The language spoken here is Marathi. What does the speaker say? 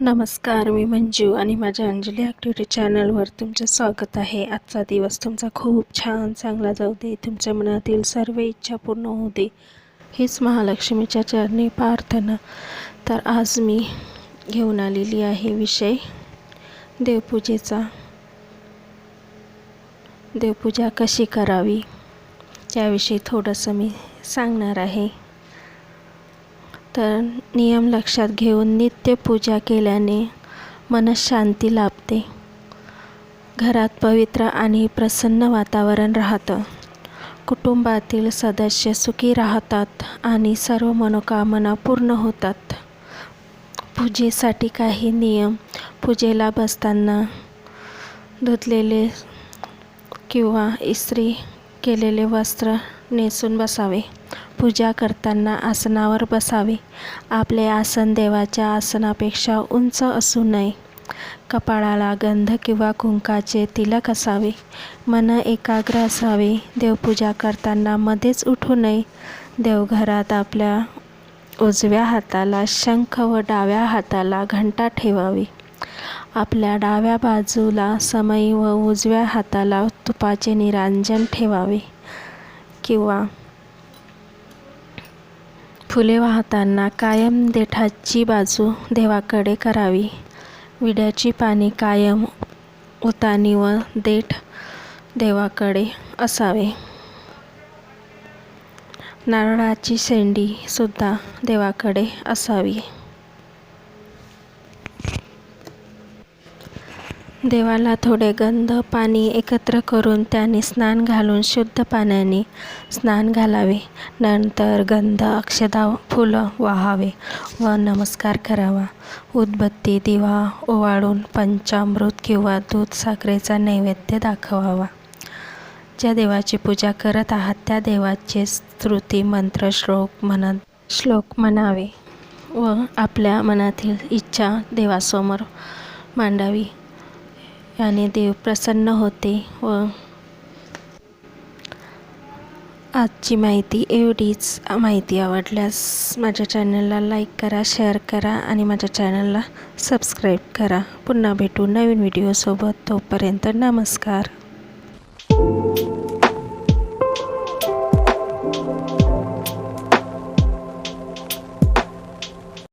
नमस्कार मी मंजू आणि माझ्या अंजली ॲक्टिव्हिटी चॅनलवर तुमचं स्वागत आहे. आजचा दिवस तुमचा खूप छान चांगला जाऊ दे. तुमच्या मनातील सर्व इच्छा पूर्ण होऊ दे. हीच महालक्ष्मीच्या चरणी प्रार्थना. तर आज मी घेऊन आलेली आहे विषय देवपूजेचा. देवपूजा कशी करावी याविषयी थोडंसं मी सांगणार आहे. तर नियम लक्षात घेऊन नित्य पूजा केल्याने मनशांती लाभते. घरात पवित्र आणि प्रसन्न वातावरण राहतं. कुटुंबातील सदस्य सुखी राहतात आणि सर्व मनोकामना पूर्ण होतात. पूजेसाठी काही नियम पूजेला बसताना धुतलेले किंवा इस्त्री केलेले वस्त्र नेसून बसावे. पूजा करताना आसनावर बसावे. आपले आसन देवाच्या आसनापेक्षा उंच असू नये. कपाळाला गंध किंवा कुंकाचे तिलक असावे. मन एकाग्र असावे. देवपूजा करताना मध्येच उठू नये. देवघरात आपल्या उजव्या हाताला शंख व डाव्या हाताला घंटा ठेवावी. आपल्या डाव्या बाजूला समई व उजव्या हाताला तुपाचे निरांजन ठेवावे. किंवा फुले वाहताना कायम देठाची बाजू देवाकडे करावी. विड्याची पाने कायम उतानी व देठ देवाकडे असावे. नारळाची शेंडीसुद्धा देवाकडे असावी. देवाला थोडे गंध पाणी एकत्र करून त्याने स्नान घालून शुद्ध पाण्याने स्नान घालावे. नंतर गंध अक्षदा फुलं वाहावे व नमस्कार करावा. उदबत्ती दिवा ओवाळून पंचामृत किंवा दूध साखरेचा नैवेद्य दाखवावा. ज्या देवाची पूजा करत आहात त्या देवाचे स्तुती मंत्र श्लोक म्हणत श्लोक म्हणावे व आपल्या मनातील इच्छा देवासमोर मांडावी. याने देव प्रसन्न होते व आजची माहिती एवढीच. माहिती आवडल्यास माझ्या चॅनलला लाईक करा शेअर करा आणि माझ्या चॅनलला सबस्क्राईब करा. पुन्हा भेटू नवीन व्हिडिओसोबत. तोपर्यंत नमस्कार.